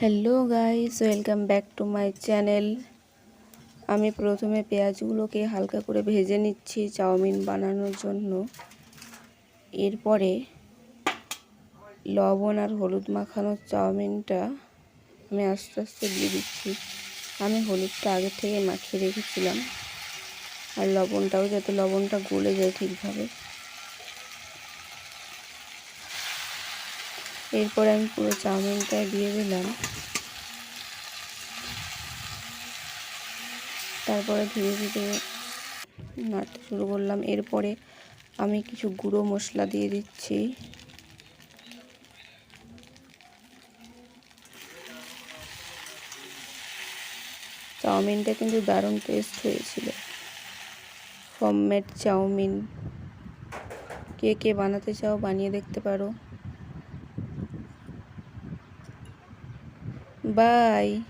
Hello guys welcome back to my channel আমি প্রথমে পেঁয়াজগুলোকে হালকা করে ভেজে নিচ্ছি চাউমিন বানানোর জন্য। এরপরে লবণ আর হলুদ মাখানো চাউমিনটা আমি আস্তে আস্তে দিয়ে দিচ্ছি। আমি হলুদটা আগে থেকে মাখিয়ে রেখেছিলাম। আর লবণটাও যাতে লবণটা গলে যায় ঠিকভাবে। এরপরে আমি পুরো চাউমিনটা দিয়ে দিলাম। তারপরে ধীরে ধীরে নাড়তে শুরু করলাম। এরপরে আমি কিছু গুঁড়ো মশলা দিয়ে দিচ্ছি। চাউমিনটা কিন্তু দারুণ টেস্ট হয়েছিল। Homemade chowmein. কে কে বানাতে চাও বানিয়ে দেখতে পারো। Bye.